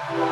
Merhaba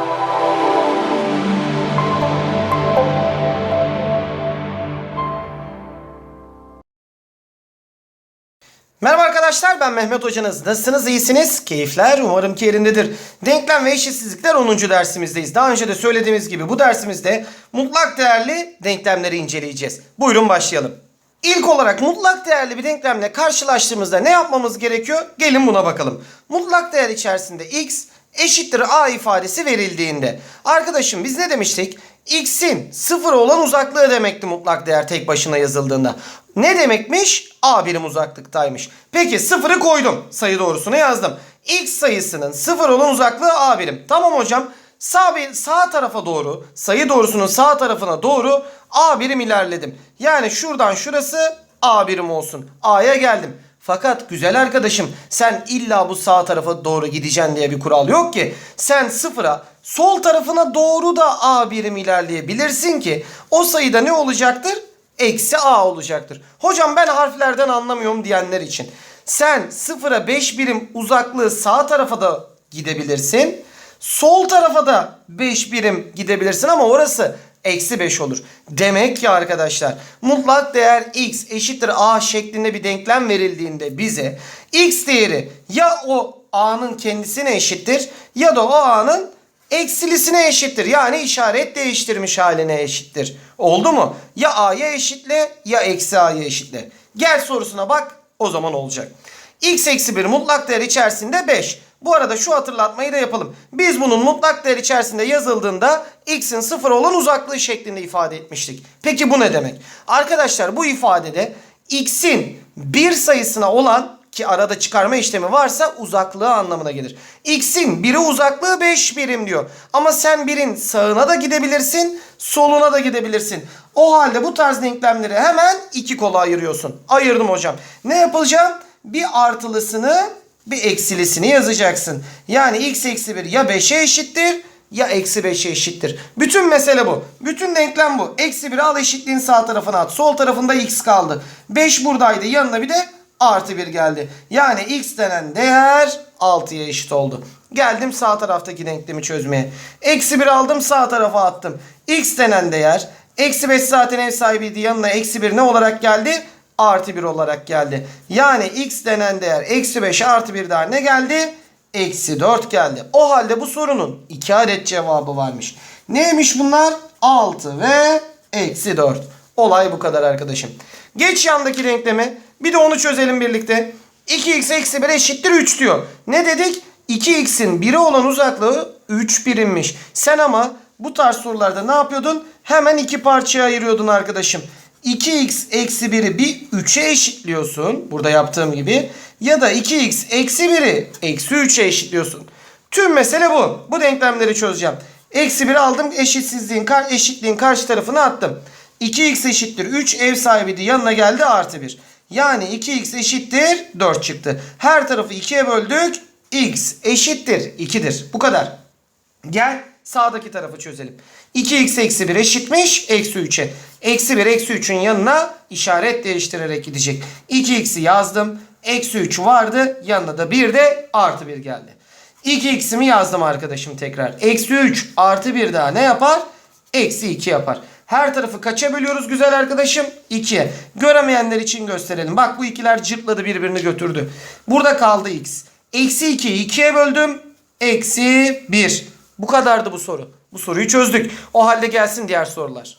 arkadaşlar ben Mehmet hocanız. Nasılsınız? İyisiniz? Keyifler umarım ki yerindedir. Denklem ve eşitsizlikler 10. dersimizdeyiz. Daha önce de söylediğimiz gibi bu dersimizde mutlak değerli denklemleri inceleyeceğiz. Buyurun başlayalım. İlk olarak mutlak değerli bir denklemle karşılaştığımızda ne yapmamız gerekiyor? Gelin buna bakalım. Mutlak değer içerisinde x eşittir a ifadesi verildiğinde. Arkadaşım biz ne demiştik? x'in sıfır olan uzaklığı demekti mutlak değer tek başına yazıldığında. Ne demekmiş? A birim uzaklıktaymış. Peki sıfırı koydum. Sayı doğrusunu yazdım. X sayısının sıfır olan uzaklığı A birim. Tamam hocam. Sağ, bir, sağ tarafa doğru sayı doğrusunun sağ tarafına doğru A birim ilerledim. Yani şuradan şurası A birim olsun. A'ya geldim. Fakat güzel arkadaşım sen illa bu sağ tarafa doğru gideceksin diye bir kural yok ki. Sen sıfıra sol tarafına doğru da A birim ilerleyebilirsin ki o sayıda ne olacaktır? Eksi A olacaktır. Hocam ben harflerden anlamıyorum diyenler için. Sen sıfıra 5 birim uzaklığı sağ tarafa da gidebilirsin. Sol tarafa da 5 birim gidebilirsin ama orası eksi 5 olur. Demek ki arkadaşlar mutlak değer x eşittir a şeklinde bir denklem verildiğinde bize x değeri ya o a'nın kendisine eşittir ya da o a'nın eksilisine eşittir. Yani işaret değiştirmiş haline eşittir. Oldu mu? Ya a'ya eşitle ya eksi a'ya eşitle. Gel sorusuna bak o zaman olacak. x eksi 1 mutlak değer içerisinde 5. Bu arada şu hatırlatmayı da yapalım. Biz bunun mutlak değer içerisinde yazıldığında x'in sıfır olan uzaklığı şeklinde ifade etmiştik. Peki bu ne demek? Arkadaşlar bu ifadede x'in bir sayısına olan ki arada çıkarma işlemi varsa uzaklığı anlamına gelir. X'in biri uzaklığı 5 birim diyor. Ama sen birin sağına da gidebilirsin, soluna da gidebilirsin. O halde bu tarz denklemleri hemen iki kola ayırıyorsun. Ayırdım hocam. Ne yapacağım? Bir artılısını bir eksilisini yazacaksın. Yani x eksi 1 ya 5'e eşittir ya eksi 5'e eşittir. Bütün mesele bu. Bütün denklem bu. Eksi 1 al eşitliğin sağ tarafına at. Sol tarafında x kaldı. 5 buradaydı. Yanına bir de artı 1 geldi. Yani x denen değer 6'ya eşit oldu. Geldim sağ taraftaki denklemi çözmeye. Eksi 1 aldım sağ tarafa attım. x denen değer eksi 5 zaten ev sahibiydi. Yanına eksi 1 ne olarak geldi? Artı 1 olarak geldi. Yani x denen değer eksi 5 artı 1 daha ne geldi? Eksi 4 geldi. O halde bu sorunun 2 adet cevabı varmış. Neymiş bunlar? 6 ve eksi 4. Olay bu kadar arkadaşım. Geç yandaki denklemi. Bir de onu çözelim birlikte. 2x eksi 1 eşittir 3 diyor. Ne dedik? 2x'in 1'e olan uzaklığı 3 birimmiş. Sen ama bu tarz sorularda ne yapıyordun? Hemen iki parçaya ayırıyordun arkadaşım. 2x eksi 1'i bir 3'e eşitliyorsun. Burada yaptığım gibi. Ya da 2x eksi 1'i eksi 3'e eşitliyorsun. Tüm mesele bu. Bu denklemleri çözeceğim. Eksi 1'i aldım. Eşitsizliğin, eşitliğin karşı tarafına attım. 2x eşittir 3 ev sahibiydi. Yanına geldi artı 1. Yani 2x eşittir 4 çıktı. Her tarafı 2'ye böldük. x eşittir 2'dir. Bu kadar. Gel sağdaki tarafı çözelim. 2x eksi 1 eşitmiş eksi 3'e. Eksi 1 eksi 3'ün yanına işaret değiştirerek gidecek. 2x'i yazdım. Eksi 3 vardı. Yanına da 1 de artı 1 geldi. 2x'imi yazdım arkadaşım tekrar. Eksi 3 artı 1 daha ne yapar? Eksi 2 yapar. Her tarafı kaça bölüyoruz güzel arkadaşım? 2'ye. Göremeyenler için gösterelim. Bak bu ikiler cırtladı birbirini götürdü. Burada kaldı x. Eksi 2'yi 2'ye böldüm. Eksi 1. Bu kadardı bu soru. Bu soruyu çözdük. O halde gelsin diğer sorular.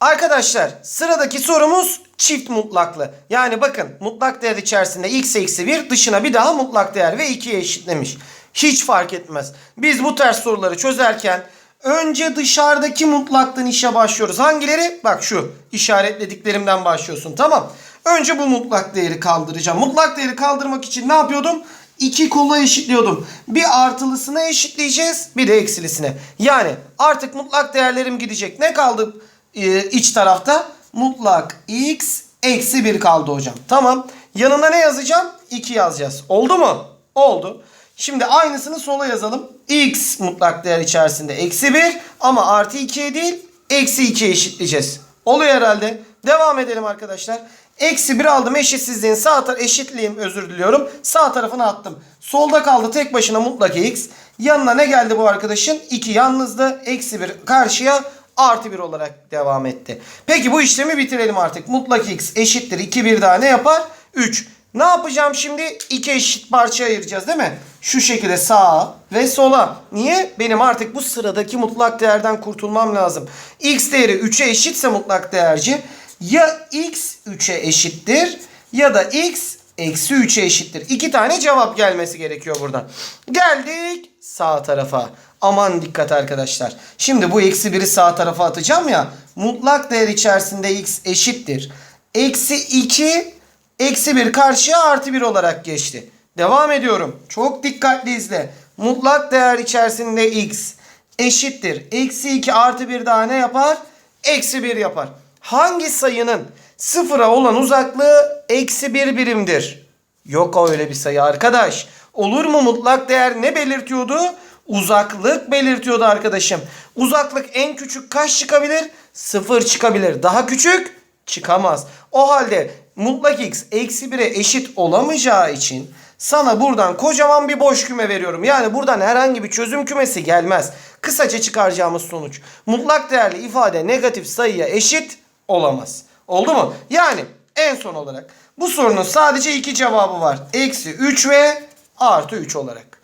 Arkadaşlar sıradaki sorumuz çift mutlaklı. Yani bakın mutlak değer içerisinde x eksi 1 dışına bir daha mutlak değer ve 2'ye eşitlemiş. Hiç fark etmez. Biz bu tarz soruları çözerken önce dışarıdaki mutlaklığın işe başlıyoruz. Hangileri? Bak şu işaretlediklerimden başlıyorsun tamam. Önce bu mutlak değeri kaldıracağım. Mutlak değeri kaldırmak için ne yapıyordum? İki kolu eşitliyordum. Bir artılısına eşitleyeceğiz bir de eksilisine. Yani artık mutlak değerlerim gidecek. Ne kaldı e, iç tarafta? Mutlak x eksi 1 kaldı hocam. Tamam. Yanına ne yazacağım? 2 yazacağız. Oldu mu? Oldu. Şimdi aynısını sola yazalım. x mutlak değer içerisinde eksi 1 ama artı 2'ye değil eksi 2'ye eşitleyeceğiz. Oluyor herhalde. Devam edelim arkadaşlar. Eksi 1 aldım eşitsizliğin sağ tarafı eşitliğim özür diliyorum. Sağ tarafına attım. Solda kaldı tek başına mutlak x. Yanına ne geldi bu arkadaşın? 2 yalnızdı. Eksi 1 karşıya artı 1 olarak devam etti. Peki bu işlemi bitirelim artık. Mutlak x eşittir 2 bir daha ne yapar? 3. Ne yapacağım şimdi? İki eşit parça ayıracağız değil mi? Şu şekilde sağa ve sola. Niye? Benim artık bu sıradaki mutlak değerden kurtulmam lazım. X değeri 3'e eşitse mutlak değerci ya x 3'e eşittir ya da x eksi 3'e eşittir. İki tane cevap gelmesi gerekiyor buradan. Geldik sağ tarafa. Aman dikkat arkadaşlar. Şimdi bu eksi 1'i sağ tarafa atacağım ya. Mutlak değer içerisinde x eşittir. Eksi 2 eksi 1 karşıya artı 1 olarak geçti. Devam ediyorum. Çok dikkatli izle. Mutlak değer içerisinde x eşittir. Eksi 2 artı 1 daha ne yapar? Eksi 1 yapar. Hangi sayının sıfıra olan uzaklığı eksi 1 birimdir? Yok öyle bir sayı arkadaş. Olur mu mutlak değer ne belirtiyordu? Uzaklık belirtiyordu arkadaşım. Uzaklık en küçük kaç çıkabilir? Sıfır çıkabilir. Daha küçük çıkamaz. O halde mutlak x eksi 1'e eşit olamayacağı için sana buradan kocaman bir boş küme veriyorum. Yani buradan herhangi bir çözüm kümesi gelmez. Kısaca çıkaracağımız sonuç. Mutlak değerli ifade negatif sayıya eşit olamaz. Oldu mu? Yani en son olarak bu sorunun sadece iki cevabı var. Eksi 3 ve artı 3 olarak.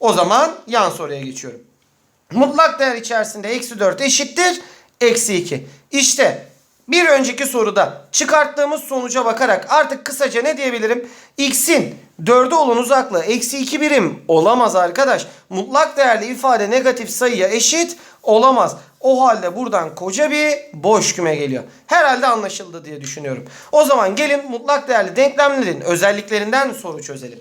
O zaman yan soruya geçiyorum. Mutlak değer içerisinde eksi 4 eşittir. Eksi 2. İşte bir önceki soruda çıkarttığımız sonuca bakarak artık kısaca ne diyebilirim? X'in 4'e olan uzaklığı eksi 2 birim olamaz arkadaş. Mutlak değerli ifade negatif sayıya eşit olamaz. O halde buradan koca bir boş küme geliyor. Herhalde anlaşıldı diye düşünüyorum. O zaman gelin mutlak değerli denklemlerin özelliklerinden soru çözelim.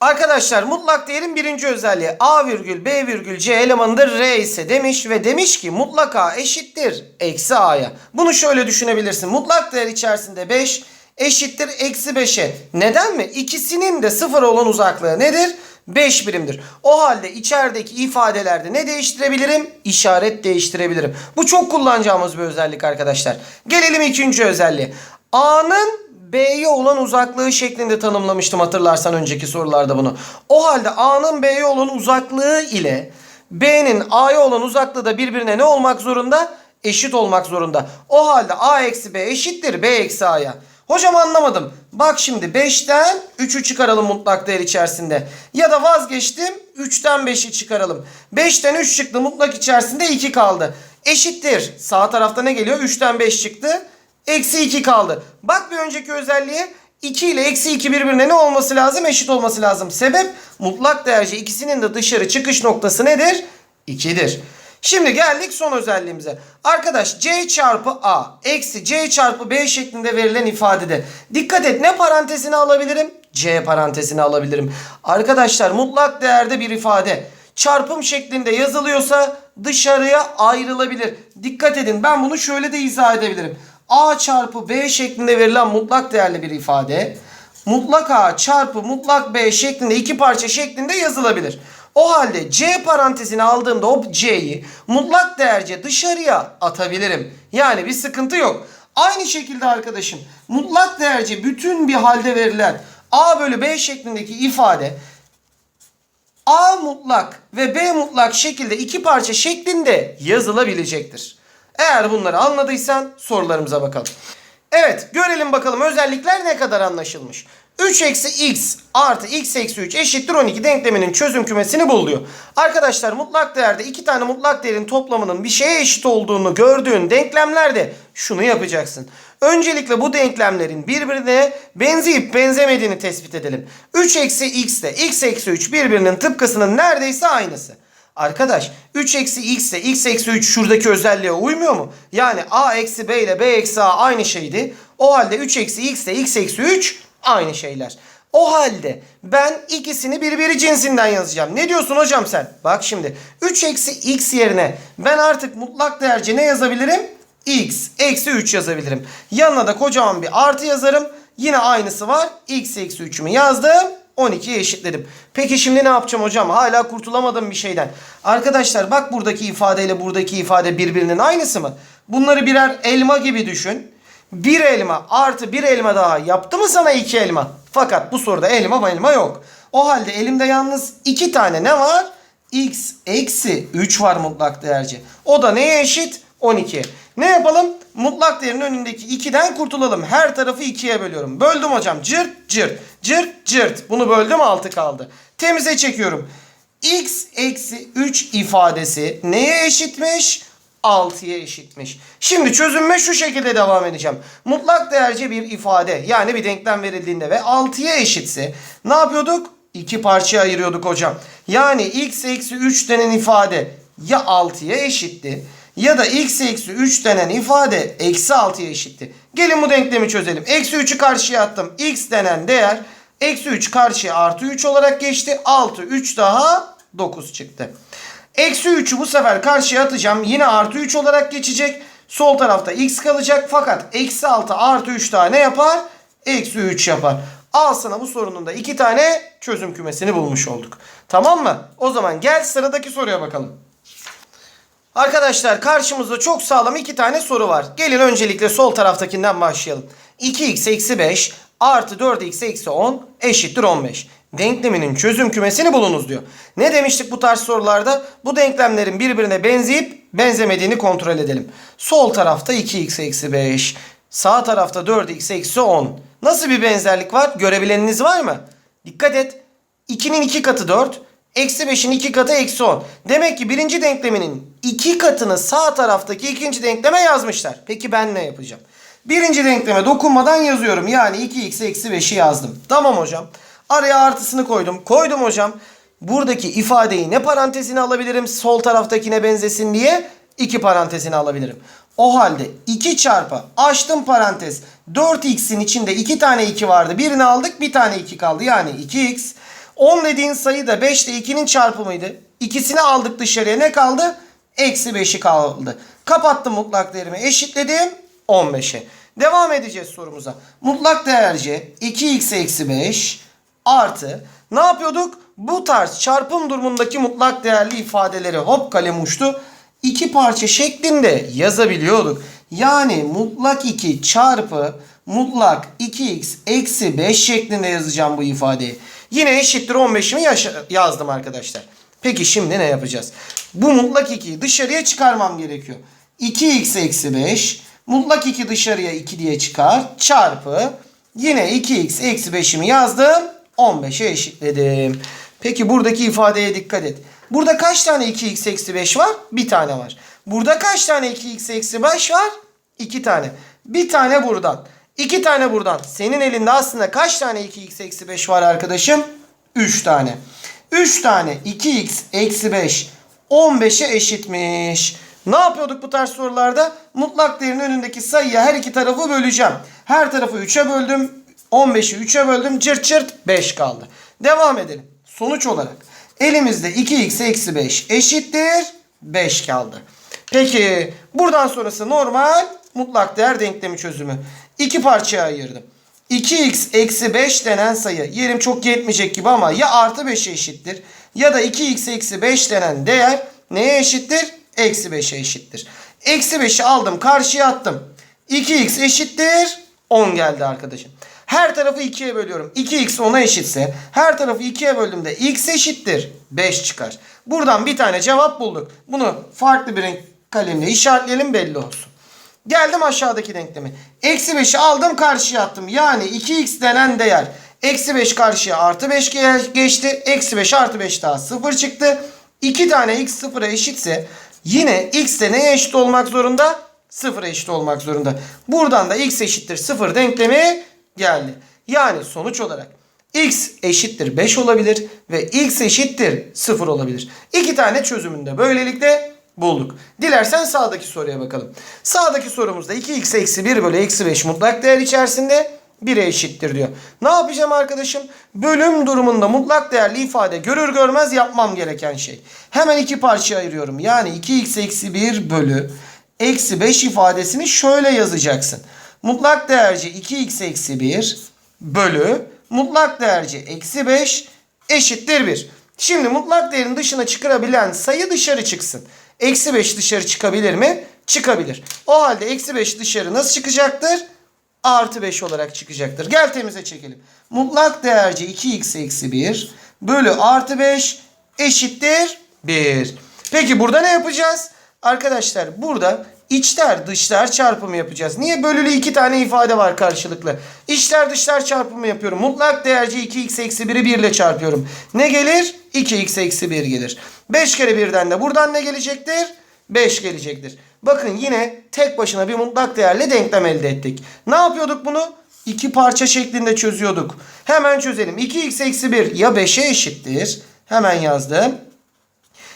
Arkadaşlar mutlak değerin birinci özelliği A virgül B virgül C elemanıdır R ise demiş ve demiş ki mutlak A eşittir eksi A'ya. Bunu şöyle düşünebilirsin. Mutlak değer içerisinde 5 eşittir eksi 5'e. Neden mi? İkisinin de sıfır olan uzaklığı nedir? 5 birimdir. O halde içerideki ifadelerde ne değiştirebilirim? İşaret değiştirebilirim. Bu çok kullanacağımız bir özellik arkadaşlar. Gelelim ikinci özelliğe. A'nın B'ye olan uzaklığı şeklinde tanımlamıştım hatırlarsan önceki sorularda bunu. O halde A'nın B'ye olan uzaklığı ile B'nin A'ya olan uzaklığı da birbirine ne olmak zorunda? Eşit olmak zorunda. O halde A eksi B eşittir B eksi A'ya. Hocam anlamadım. Bak şimdi 5'ten 3'ü çıkaralım mutlak değer içerisinde. Ya da vazgeçtim 3'ten 5'i çıkaralım. 5'ten 3 çıktı mutlak içerisinde 2 kaldı. Eşittir. Sağ tarafta ne geliyor? 3'ten 5 çıktı. Eksi 2 kaldı. Bak bir önceki özelliğe 2 ile eksi 2 birbirine ne olması lazım? Eşit olması lazım. Sebep mutlak değerci ikisinin de dışarı çıkış noktası nedir? 2'dir. Şimdi geldik son özelliğimize. Arkadaş c çarpı a eksi c çarpı b şeklinde verilen ifadede. Dikkat et ne parantezini alabilirim? c parantezini alabilirim. Arkadaşlar mutlak değerde bir ifade çarpım şeklinde yazılıyorsa dışarıya ayrılabilir. Dikkat edin ben bunu şöyle de izah edebilirim. A çarpı B şeklinde verilen mutlak değerli bir ifade mutlak A çarpı mutlak B şeklinde iki parça şeklinde yazılabilir. O halde C parantezini aldığımda o C'yi mutlak değerce dışarıya atabilirim. Yani bir sıkıntı yok. Aynı şekilde arkadaşım mutlak değerce bütün bir halde verilen A bölü B şeklindeki ifade A mutlak ve B mutlak şekilde iki parça şeklinde yazılabilecektir. Eğer bunları anladıysan sorularımıza bakalım. Evet görelim bakalım özellikler ne kadar anlaşılmış. 3 eksi x artı x eksi 3 eşittir 12 denkleminin çözüm kümesini bul diyor. Arkadaşlar mutlak değerde iki tane mutlak değerin toplamının bir şeye eşit olduğunu gördüğün denklemlerde şunu yapacaksın. Öncelikle bu denklemlerin birbirine benzeyip benzemediğini tespit edelim. 3 eksi x ile x eksi 3 birbirinin tıpkısının neredeyse aynısı. Arkadaş 3 eksi x ile x eksi 3 şuradaki özelliğe uymuyor mu? Yani a eksi b ile b eksi a aynı şeydi. O halde 3 eksi x ile x eksi 3 aynı şeyler. O halde ben ikisini birbiri cinsinden yazacağım. Ne diyorsun hocam sen? Bak şimdi 3 eksi x yerine ben artık mutlak değerce ne yazabilirim? x eksi 3 yazabilirim. Yanına da kocaman bir artı yazarım. Yine aynısı var. x eksi 3'ümü yazdım. 12'ye eşitledim. Peki şimdi ne yapacağım hocam? Hala kurtulamadım bir şeyden. Arkadaşlar bak buradaki ifadeyle buradaki ifade birbirinin aynısı mı? Bunları birer elma gibi düşün. Bir elma artı bir elma daha yaptı mı sana iki elma? Fakat bu soruda elma elma yok. O halde elimde yalnız iki tane ne var? x eksi 3 var mutlak değerci. O da neye eşit? 12. Ne yapalım? Mutlak değerin önündeki 2'den kurtulalım. Her tarafı 2'ye bölüyorum. Böldüm hocam. Cırt cırt. Cırt cırt. Bunu böldüm 6 kaldı. Temize çekiyorum. x eksi 3 ifadesi neye eşitmiş? 6'ya eşitmiş. Şimdi çözümme şu şekilde devam edeceğim. Mutlak değerce bir ifade yani bir denklem verildiğinde ve 6'ya eşitse ne yapıyorduk? İki parçaya ayırıyorduk hocam. Yani x eksi 3 denen ifade ya 6'ya eşitti ya da x eksi 3 denen ifade eksi 6'ya eşitti. Gelin bu denklemi çözelim. Eksi 3'ü karşıya attım. x denen değer eksi 3 karşıya artı 3 olarak geçti. 6 3 daha 9 çıktı. Eksi 3'ü bu sefer karşıya atacağım. Yine artı 3 olarak geçecek. Sol tarafta x kalacak. Fakat eksi 6 artı 3 daha ne yapar? Eksi 3 yapar. Al sana bu sorunun da iki tane çözüm kümesini bulmuş olduk. Tamam mı? O zaman gel sıradaki soruya bakalım. Arkadaşlar karşımızda çok sağlam iki tane soru var. Gelin öncelikle sol taraftakinden başlayalım. 2x eksi 5 artı 4x eksi 10 eşittir 15. Denkleminin çözüm kümesini bulunuz diyor. Ne demiştik bu tarz sorularda? Bu denklemlerin birbirine benzeyip benzemediğini kontrol edelim. Sol tarafta 2x eksi 5. Sağ tarafta 4x eksi 10. Nasıl bir benzerlik var? Görebileniniz var mı? Dikkat et. 2'nin 2 katı 4. Eksi 5'in 2 katı eksi 10. Demek ki birinci denkleminin 2 katını sağ taraftaki ikinci denkleme yazmışlar. Peki ben ne yapacağım? Birinci denkleme dokunmadan yazıyorum. Yani 2x eksi 5'i yazdım. Tamam hocam. Araya artısını koydum. Koydum hocam. Buradaki ifadeyi ne parantezine alabilirim? Sol taraftakine benzesin diye 2 parantezine alabilirim. O halde 2 çarpı açtım parantez 4x'in içinde 2 tane 2 vardı. Birini aldık bir tane 2 kaldı. Yani 2x. 10 dediğin sayı da 5 ile 2'nin çarpımıydı. İkisini aldık dışarıya ne kaldı? Eksi 5'i kaldı. Kapattım mutlak değerimi eşitledim 15'e. Devam edeceğiz sorumuza. Mutlak değerce 2x eksi 5 artı ne yapıyorduk? Bu tarz çarpım durumundaki mutlak değerli ifadeleri hop kalem uçtu. iki parça şeklinde yazabiliyorduk. Yani mutlak 2 çarpı mutlak 2x eksi 5 şeklinde yazacağım bu ifadeyi. Yine eşittir 15'imi yaşa- yazdım arkadaşlar. Peki şimdi ne yapacağız? Bu mutlak 2'yi dışarıya çıkarmam gerekiyor. 2x eksi 5 mutlak 2 dışarıya 2 diye çıkar çarpı yine 2x eksi 5'imi yazdım 15'e eşitledim. Peki buradaki ifadeye dikkat et. Burada kaç tane 2x eksi 5 var? Bir tane var. Burada kaç tane 2x eksi 5 var? İki tane. Bir tane buradan. iki tane buradan. Senin elinde aslında kaç tane 2x eksi 5 var arkadaşım? 3 tane. 3 tane 2x eksi 5 15'e eşitmiş. Ne yapıyorduk bu tarz sorularda? Mutlak değerin önündeki sayıya her iki tarafı böleceğim. Her tarafı 3'e böldüm. 15'i 3'e böldüm. Cırt cırt 5 kaldı. Devam edelim. Sonuç olarak elimizde 2x eksi 5 eşittir 5 kaldı. Peki buradan sonrası normal mutlak değer denklemi çözümü. İki parçaya ayırdım. 2x eksi 5 denen sayı yerim çok yetmeyecek gibi ama ya artı 5'e eşittir ya da 2x eksi 5 denen değer neye eşittir? Eksi 5'e eşittir. Eksi 5'i aldım karşıya attım. 2x eşittir 10 geldi arkadaşım. Her tarafı 2'ye bölüyorum. 2x 10'a eşitse her tarafı 2'ye böldüğümde x eşittir 5 çıkar. Buradan bir tane cevap bulduk. Bunu farklı bir renk kalemle işaretleyelim belli olsun. Geldim aşağıdaki denklemi. Eksi 5'i aldım karşıya attım. Yani 2x denen değer. Eksi 5 karşıya artı 5 ge- geçti. Eksi 5 artı 5 daha 0 çıktı. 2 tane x 0'a eşitse yine x de neye eşit olmak zorunda? 0'a eşit olmak zorunda. Buradan da x eşittir 0 denklemi geldi. Yani sonuç olarak x eşittir 5 olabilir ve x eşittir 0 olabilir. İki tane çözümünde böylelikle bulduk. Dilersen sağdaki soruya bakalım. Sağdaki sorumuzda 2x eksi 1 bölü eksi 5 mutlak değer içerisinde 1'e eşittir diyor. Ne yapacağım arkadaşım? Bölüm durumunda mutlak değerli ifade görür görmez yapmam gereken şey. Hemen iki parçaya ayırıyorum. Yani 2x eksi 1 bölü eksi 5 ifadesini şöyle yazacaksın. Mutlak değerci 2x eksi 1 bölü mutlak değerci eksi 5 eşittir 1. Şimdi mutlak değerin dışına çıkarabilen sayı dışarı çıksın. Eksi 5 dışarı çıkabilir mi? Çıkabilir. O halde eksi 5 dışarı nasıl çıkacaktır? artı 5 olarak çıkacaktır. Gel temize çekelim. Mutlak değerci 2x eksi 1 bölü artı 5 eşittir 1. Peki burada ne yapacağız? Arkadaşlar burada içler dışlar çarpımı yapacağız. Niye? Bölülü iki tane ifade var karşılıklı. İçler dışlar çarpımı yapıyorum. Mutlak değerci 2x eksi 1'i 1 ile çarpıyorum. Ne gelir? 2x eksi 1 gelir. 5 kere 1'den de buradan ne gelecektir? 5 gelecektir. Bakın yine tek başına bir mutlak değerli denklem elde ettik. Ne yapıyorduk bunu? İki parça şeklinde çözüyorduk. Hemen çözelim. 2x eksi 1 ya 5'e eşittir. Hemen yazdım.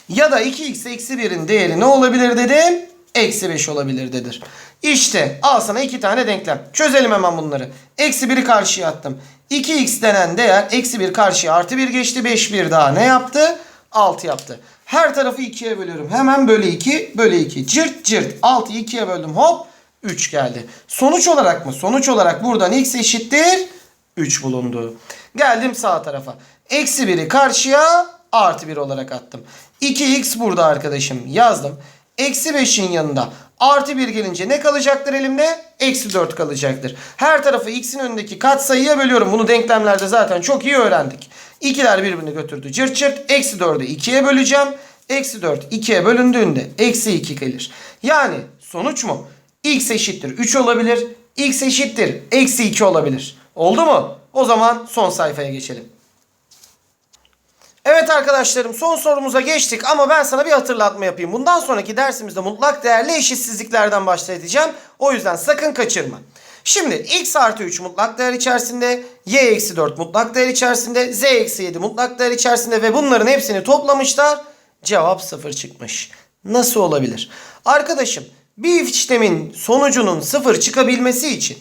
Ya da 2x eksi 1'in değeri ne olabilir dedim? Eksi 5 olabilir dedir. İşte al sana iki tane denklem. Çözelim hemen bunları. Eksi 1'i karşıya attım. 2x denen değer eksi 1 karşıya artı 1 geçti. 5 bir daha ne yaptı? 6 yaptı. Her tarafı 2'ye bölüyorum. Hemen bölü 2 bölü 2. Cırt cırt 6'yı 2'ye böldüm hop 3 geldi. Sonuç olarak mı? Sonuç olarak buradan x eşittir 3 bulundu. Geldim sağ tarafa. Eksi 1'i karşıya artı 1 olarak attım. 2x burada arkadaşım yazdım. Eksi 5'in yanında artı 1 gelince ne kalacaktır elimde? Eksi 4 kalacaktır. Her tarafı x'in önündeki katsayıya bölüyorum. Bunu denklemlerde zaten çok iyi öğrendik. İkiler birbirini götürdü. Cırt cırt. Eksi 4'ü 2'ye böleceğim. Eksi 4 2'ye bölündüğünde eksi 2 gelir. Yani sonuç mu? x eşittir 3 olabilir. x eşittir eksi 2 olabilir. Oldu mu? O zaman son sayfaya geçelim. Evet arkadaşlarım son sorumuza geçtik ama ben sana bir hatırlatma yapayım. Bundan sonraki dersimizde mutlak değerli eşitsizliklerden bahsedeceğim. O yüzden sakın kaçırma. Şimdi x artı 3 mutlak değer içerisinde, y eksi 4 mutlak değer içerisinde, z eksi 7 mutlak değer içerisinde ve bunların hepsini toplamışlar. Cevap 0 çıkmış. Nasıl olabilir? Arkadaşım bir işlemin sonucunun 0 çıkabilmesi için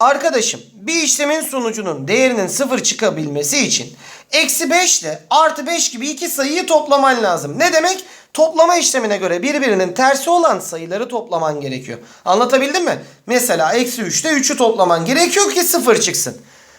Arkadaşım bir işlemin sonucunun değerinin sıfır çıkabilmesi için eksi 5 ile artı 5 gibi iki sayıyı toplaman lazım. Ne demek? Toplama işlemine göre birbirinin tersi olan sayıları toplaman gerekiyor. Anlatabildim mi? Mesela eksi 3 ile 3'ü toplaman gerekiyor ki sıfır çıksın.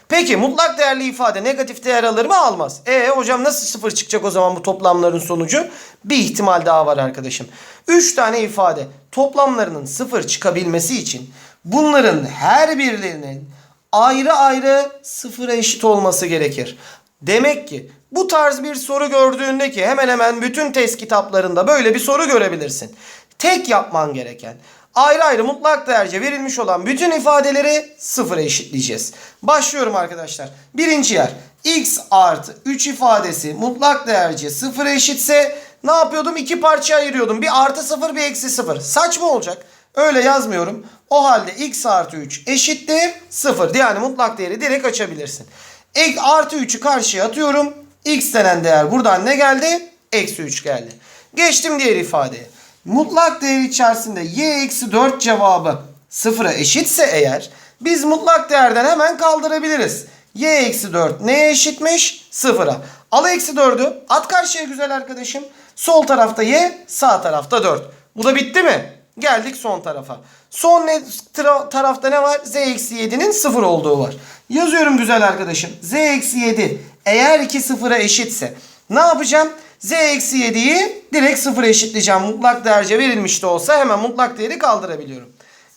Peki mutlak değerli ifade negatif değer alır mı? Almaz. E hocam nasıl sıfır çıkacak o zaman bu toplamların sonucu? Bir ihtimal daha var arkadaşım. 3 tane ifade toplamlarının sıfır çıkabilmesi için bunların her birilerinin ayrı ayrı sıfıra eşit olması gerekir. Demek ki bu tarz bir soru gördüğünde ki hemen hemen bütün test kitaplarında böyle bir soru görebilirsin. Tek yapman gereken ayrı ayrı mutlak değerce verilmiş olan bütün ifadeleri sıfıra eşitleyeceğiz. Başlıyorum arkadaşlar. Birinci yer x artı 3 ifadesi mutlak değerce sıfıra eşitse ne yapıyordum? İki parçaya ayırıyordum. Bir artı sıfır bir eksi sıfır. Saçma olacak. Öyle yazmıyorum. O halde x artı 3 eşittir 0. Yani mutlak değeri direkt açabilirsin. Ek artı 3'ü karşıya atıyorum. x denen değer buradan ne geldi? Eksi 3 geldi. Geçtim diğer ifadeye. Mutlak değer içerisinde y eksi 4 cevabı sıfıra eşitse eğer biz mutlak değerden hemen kaldırabiliriz. y eksi 4 neye eşitmiş? Sıfıra. Al eksi 4'ü at karşıya güzel arkadaşım. Sol tarafta y sağ tarafta 4. Bu da bitti mi? Geldik son tarafa. Son ne, tra- tarafta ne var? Z eksi 7'nin 0 olduğu var. Yazıyorum güzel arkadaşım. Z eksi 7 eğer 2 sıfıra eşitse ne yapacağım? Z eksi 7'yi direkt 0'a eşitleyeceğim. Mutlak değerce verilmiş de olsa hemen mutlak değeri kaldırabiliyorum.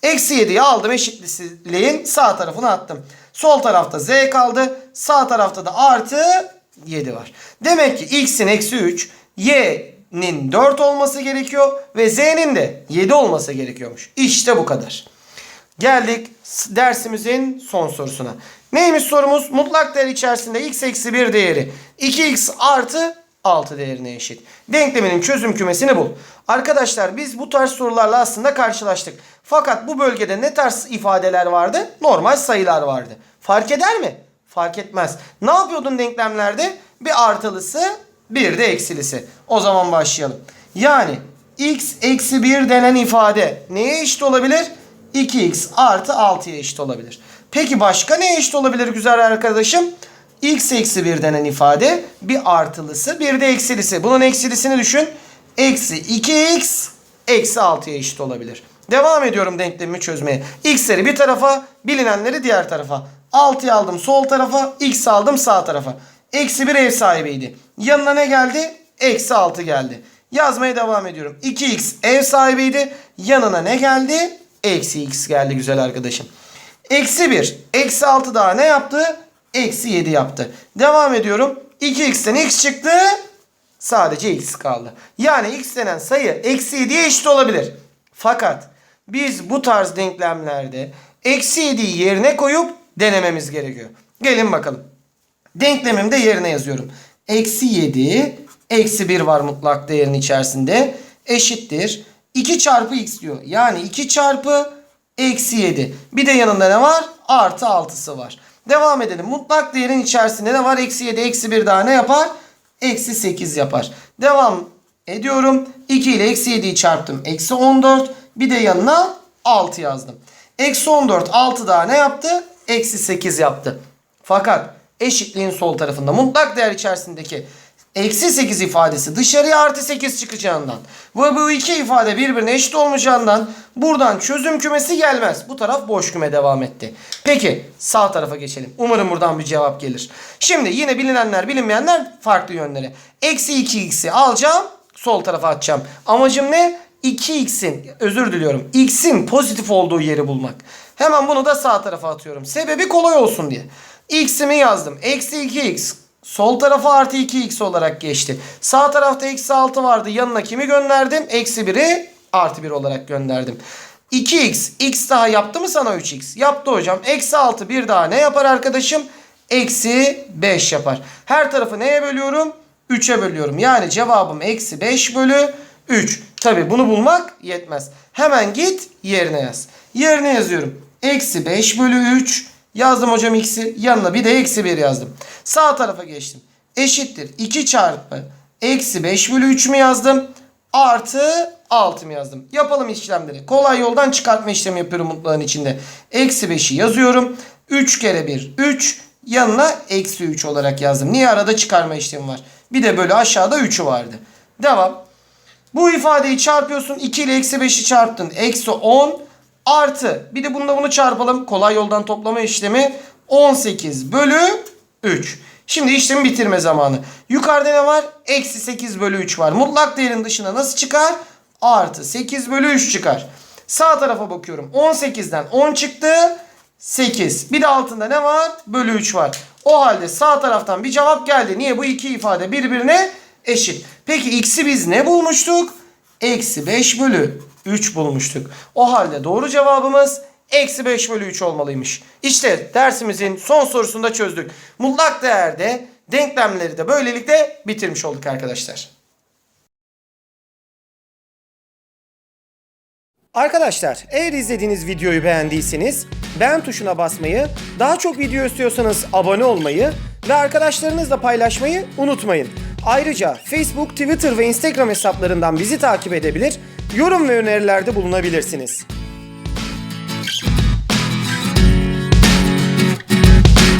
Eksi 7'yi aldım eşitliğin sağ tarafına attım. Sol tarafta Z kaldı. Sağ tarafta da artı 7 var. Demek ki x'in eksi 3, y'nin 4 olması gerekiyor ve z'nin de 7 olması gerekiyormuş. İşte bu kadar. Geldik dersimizin son sorusuna. Neymiş sorumuz? Mutlak değer içerisinde x eksi 1 değeri 2x artı 6 değerine eşit. Denkleminin çözüm kümesini bul. Arkadaşlar biz bu tarz sorularla aslında karşılaştık. Fakat bu bölgede ne tarz ifadeler vardı? Normal sayılar vardı. Fark eder mi? Fark etmez. Ne yapıyordun denklemlerde? Bir artılısı bir de eksilisi. O zaman başlayalım. Yani x eksi 1 denen ifade neye eşit olabilir? 2x artı 6'ya eşit olabilir. Peki başka neye eşit olabilir güzel arkadaşım? x eksi 1 denen ifade bir artılısı bir de eksilisi. Bunun eksilisini düşün. Eksi 2x eksi 6'ya eşit olabilir. Devam ediyorum denklemimi çözmeye. x'leri bir tarafa bilinenleri diğer tarafa. 6'yı aldım sol tarafa x aldım sağ tarafa. Eksi 1 ev sahibiydi. Yanına ne geldi? Eksi 6 geldi. Yazmaya devam ediyorum. 2x ev sahibiydi. Yanına ne geldi? Eksi x geldi güzel arkadaşım. Eksi 1. Eksi 6 daha ne yaptı? Eksi 7 yaptı. Devam ediyorum. 2x'ten x çıktı. Sadece x kaldı. Yani x denen sayı eksi 7'ye eşit olabilir. Fakat biz bu tarz denklemlerde eksi 7'yi yerine koyup denememiz gerekiyor. Gelin bakalım. Denklemimde yerine yazıyorum. Eksi 7 eksi 1 var mutlak değerin içerisinde. Eşittir. 2 çarpı x diyor. Yani 2 çarpı eksi 7. Bir de yanında ne var? Artı 6'sı var. Devam edelim. Mutlak değerin içerisinde ne var? Eksi 7 eksi 1 daha ne yapar? Eksi 8 yapar. Devam ediyorum. 2 ile eksi 7'yi çarptım. Eksi 14. Bir de yanına 6 yazdım. Eksi 14 6 daha ne yaptı? Eksi 8 yaptı. Fakat eşitliğin sol tarafında mutlak değer içerisindeki eksi 8 ifadesi dışarıya artı 8 çıkacağından ve bu iki ifade birbirine eşit olmayacağından buradan çözüm kümesi gelmez. Bu taraf boş küme devam etti. Peki sağ tarafa geçelim. Umarım buradan bir cevap gelir. Şimdi yine bilinenler bilinmeyenler farklı yönleri. Eksi 2x'i alacağım sol tarafa atacağım. Amacım ne? 2x'in özür diliyorum x'in pozitif olduğu yeri bulmak. Hemen bunu da sağ tarafa atıyorum. Sebebi kolay olsun diye. X'imi yazdım. Eksi 2x. Sol tarafa artı 2x olarak geçti. Sağ tarafta eksi 6 vardı. Yanına kimi gönderdim? Eksi 1'i artı 1 olarak gönderdim. 2x. X daha yaptı mı sana 3x? Yaptı hocam. Eksi 6 bir daha ne yapar arkadaşım? Eksi 5 yapar. Her tarafı neye bölüyorum? 3'e bölüyorum. Yani cevabım eksi 5 bölü 3. Tabi bunu bulmak yetmez. Hemen git yerine yaz. Yerine yazıyorum. Eksi 5 bölü 3. Yazdım hocam x'i. Yanına bir de eksi 1 yazdım. Sağ tarafa geçtim. Eşittir 2 çarpı eksi 5 bölü 3 mü yazdım? Artı 6 mı yazdım? Yapalım işlemleri. Kolay yoldan çıkartma işlemi yapıyorum mutlağın içinde. Eksi 5'i yazıyorum. 3 kere 1 3. Yanına eksi 3 olarak yazdım. Niye arada çıkarma işlemi var? Bir de böyle aşağıda 3'ü vardı. Devam. Bu ifadeyi çarpıyorsun. 2 ile eksi 5'i çarptın. Eksi 10 artı. Bir de bununla bunu çarpalım. Kolay yoldan toplama işlemi. 18 bölü 3. Şimdi işlemi bitirme zamanı. Yukarıda ne var? Eksi 8 bölü 3 var. Mutlak değerin dışına nasıl çıkar? Artı 8 bölü 3 çıkar. Sağ tarafa bakıyorum. 18'den 10 çıktı. 8. Bir de altında ne var? Bölü 3 var. O halde sağ taraftan bir cevap geldi. Niye? Bu iki ifade birbirine eşit. Peki x'i biz ne bulmuştuk? Eksi 5 bölü 3 bulmuştuk. O halde doğru cevabımız eksi 5 bölü 3 olmalıymış. İşte dersimizin son sorusunu da çözdük. Mutlak değerde denklemleri de böylelikle bitirmiş olduk arkadaşlar. Arkadaşlar eğer izlediğiniz videoyu beğendiyseniz beğen tuşuna basmayı, daha çok video istiyorsanız abone olmayı ve arkadaşlarınızla paylaşmayı unutmayın. Ayrıca Facebook, Twitter ve Instagram hesaplarından bizi takip edebilir, yorum ve önerilerde bulunabilirsiniz.